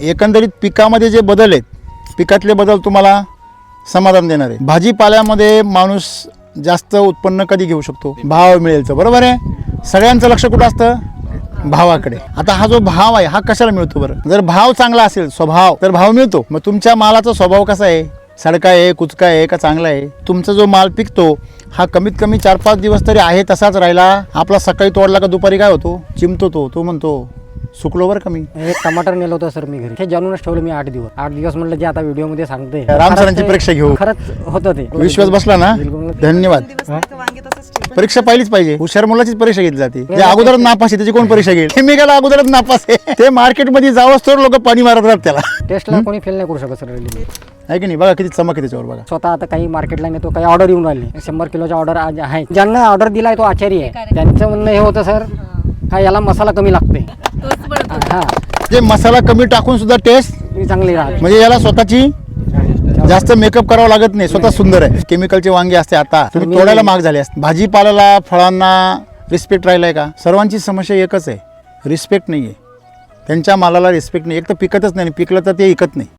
एकंदरीत पिकामध्ये जे बदल आहेत पिकातले बदल तुम्हाला समाधान देणार. आहे भाजीपाल्यामध्ये माणूस जास्त उत्पन्न कधी घेऊ शकतो? भाव मिळेल तर बरोबर आहे? सगळ्यांचं लक्ष कुठं असतं? भावाकडे. आता हा जो भाव आहे हा कशाला मिळतो बरं? जर भाव चांगला असेल स्वभाव तर भाव मिळतो. मग तुमच्या मालाचा स्वभाव कसा आहे? सडका आहे कुचका आहे का चांगला आहे? तुमचा जो माल पिकतो हा कमीत कमी चार पाच दिवस तरी आहे तसाच राहिला. आपला सकाळी तोडला का दुपारी काय होतो? चिमतो तो तो म्हणतो सुकलो बरं कमी एक टमाटर नेलं होतं सर मी घरी. हे जाणूनच ठेवलं मी आठ दिवस. आठ दिवस म्हणलं जे आता व्हिडिओमध्ये सांगते राम सरांची खरंच ते- परीक्षा घेऊ. खरंच होतं ते. विश्वास बसला ना. धन्यवाद. परीक्षा पाहिलीच पाहिजे. हुशार मुलाचीच परीक्षा घेतली जाते. जे अगोदर नापास आहे त्याची कोण परीक्षा घेईल? केमिकल अगोदरच नापास आहे. ते मार्केटमध्ये जावंच तर लोक पाणी मारत राहतात त्याला. टेस्टला कोणी फेल नाही करू शकत सर रेल्वे आहे की नाही? बघा किती चमक आहे त्याच्यावर बघा. स्वतः आता काही मार्केटला नेतो काही ऑर्डर येऊन राहिली. शंभर किलोच्या ऑर्डर आज आहे. ज्यांना ऑर्डर दिलाय तो आचारी आहे. त्यांचं म्हणणं हे होतं सर हा. याला मसाला कमी लागते हा. जे मसाला कमी टाकून सुद्धा टेस्ट चांगली राहते. म्हणजे याला स्वतःची जास्त मेकअप करावा लागत नाही स्वतः सुंदर आहे. केमिकलचे वांगे असते आता. तुम्ही तोडायला महाग झाले असते. भाजीपाल्याला फळांना रिस्पेक्ट राहिलाय का? सर्वांची समस्या एकच आहे. रिस्पेक्ट नाही आहे त्यांच्या मालाला रिस्पेक्ट नाही. एक तर पिकतच नाही पिकलं तर ते विकत नाही.